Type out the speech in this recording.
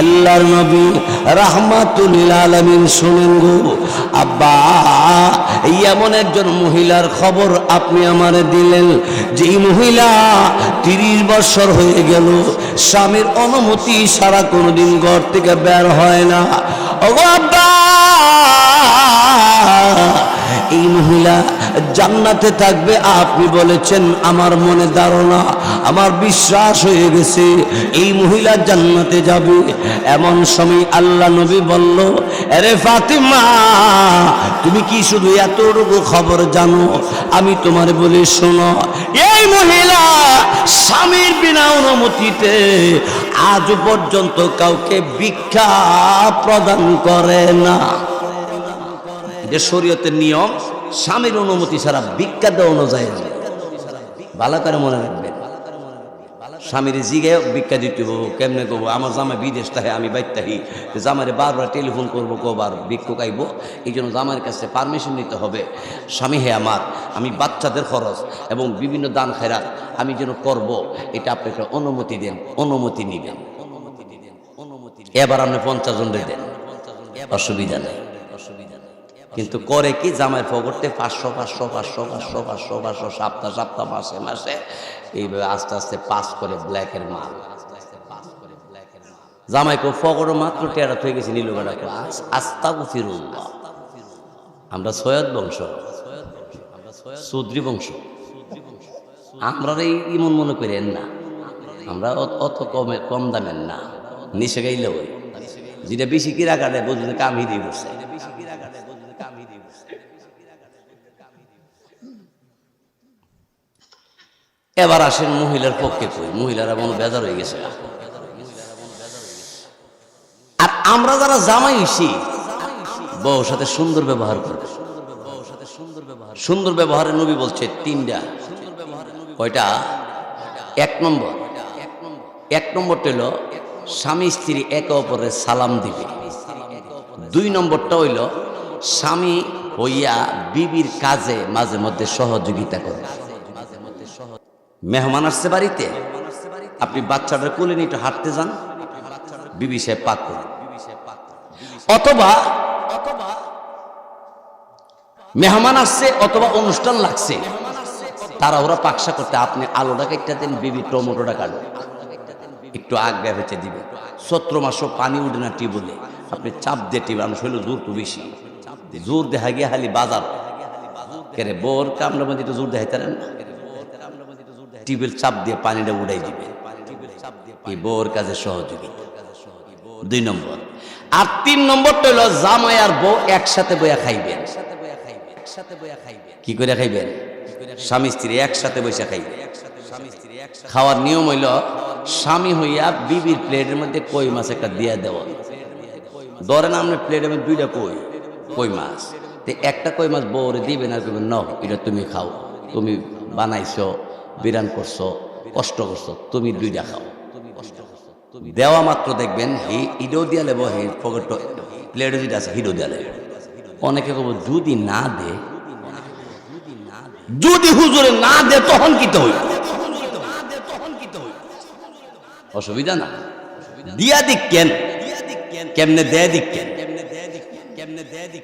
আল্লাহর নবী রাহমাতুল গো, আব্বা, এমন একজন মহিলার খবর আপনি আমারে দিলেন যে এই মহিলা তিরিশ বছর হয়ে গেল, স্বামীর অনুমতি সারা কোনোদিন ঘর থেকে বের হয় না। ও আব্বা এই মহিলা জান্নাতে থাকবে, আপনি বলেছেন, আমার মনে ধারণা, আমার বিশ্বাস হয়ে গেছে, এই মহিলা জান্নাতে যাবে। এমন সময় আল্লাহ নবী বলল, আরে ফাতিমা, তুমি কি শুধু এতটুকু খবর জানো? আমি তোমার বলি, শোনো, এই মহিলা স্বামীর বিনা অনুমতিতে আজ পর্যন্ত কাউকে ভিক্ষা প্রদান করে না। যে শরীয়তের নিয়ম স্বামীর অনুমতি ছাড়া ভিক্ষা দেওয়ানো যায় না। ভালো করে মনে রাখবেন। স্বামীর জিগে ভিক্ষা দিতে হব, কেমনে করব? আমার জামা বিদেশ তাহে আমি বাইর তাহি জামাইরে বারবার টেলিফোন করব, কবার ভিক্ষু খাইবো এই জন্য জামার কাছে পারমিশন নিতে হবে। স্বামী হে আমার, আমি বাচ্চাদের খরচ এবং বিভিন্ন দান খেরাত আমি যেন করব, এটা আপনি একটা অনুমতি দেন, অনুমতি নিবেন। অনুমতি দিবেন অনুমতি এবার আপনি পঞ্চাশ জন দেন। অসুবিধা নেই। কিন্তু করে কি? জামাই ফগরতে পাঁচশো পাঁচশো পাঁচশো পাঁচশো পাঁচশো পাঁচশো, সপ্তাহ সপ্তাহ, মাসে মাসে এইভাবে আস্তে আস্তে পাস করে ব্ল্যাকের মাল। জামাইকে ফগরও মাত্র টেরা হয়ে গেছে নীলবেড়াকে আস্তা ফিরুল্লাহ আমরা সৈয়দ বংশ চৌধুরী বংশ। আমরা এই ইমন মনে করেন না। আমরা অত- কমে, কম দামের না। নিচে গাইলে ওই যেটা বেশি কিরা কাটে বুঝলে কামই দিয়ে বসে। এবার আসেন মহিলার পক্ষে কই? মহিলারা মনে বেজার হয়ে গেছে। আর আমরা যারা জামাই হইছি বউর সাথে সুন্দর ব্যবহার করবে। সুন্দর ব্যবহারের নবী বলছে তিনটা। কয়টা? এক নম্বর। এক নম্বরটা হইল স্বামী স্ত্রী একে অপরের সালাম দিবে। দুই নম্বরটা হইল স্বামী হইয়া বিবির কাজে মাঝে মধ্যে সহযোগিতা করে। মেহমান আসছে বাড়িতে। আপনি বাচ্চাটার কোলে নিয়ে একটু হাঁটতে যান। বিবি সাহেব পাক করে। অথবা মেহমান আসছে অথবা অনুষ্ঠান লাগছে। তারা ওরা পাকসা করতে আপনি আলোটা কেটে দেন বিবি টমেটোটা কাটবে একটু আগে হইতে দিবে। সত্র মাসও পানি উঠে না টিবলে আপনি চাপ দিয়ে টিবে মানুষ হইল জোর তো বেশি। জোর দেখা গিয়ে খালি বাজার। কেরে বোর কামড়া মধ্যে জোর দেখাইতারেন না? টিউবওয়েল চাপ দিয়ে পানিটা উড়াই দিবে। এই বোর কাজে সহযোগিতা দুই নম্বর। আর তিন নম্বরটা হলো জামাই আর বউ একসাথে বইয়া খাইবেন। কি করে খাইবেন? স্বামী স্ত্রী একসাথে বসে খাইবেন। খাওয়ার নিয়ম হইল স্বামী হইয়া বিবির প্লেটের মধ্যে কই মাছ একটা দিয়া দেওয়া। ধরেন আপনার প্লেটের মধ্যে দুইটা কই। কই মাছ? তো একটা কই মাছ বউরে দিবেন আর কইবেন ন এটা তুমি খাও। তুমি বানাইছো, বিরান করছ, কষ্ট করছ, তুমি দুইটা খাও। দেওয়া মাত্র দেখবেন, হি ইডো দিয়া লেব, হি পকেট প্লেটে যেটা আছে, হিডো দিয়া লেব। অনেকে কব যদি না দে, যদি হুজুরে না দে, তখন কি তো অসুবিধা না। দিয়া দিক কেন? কেমনে দেয় দিক কেন? يا ابن الدادي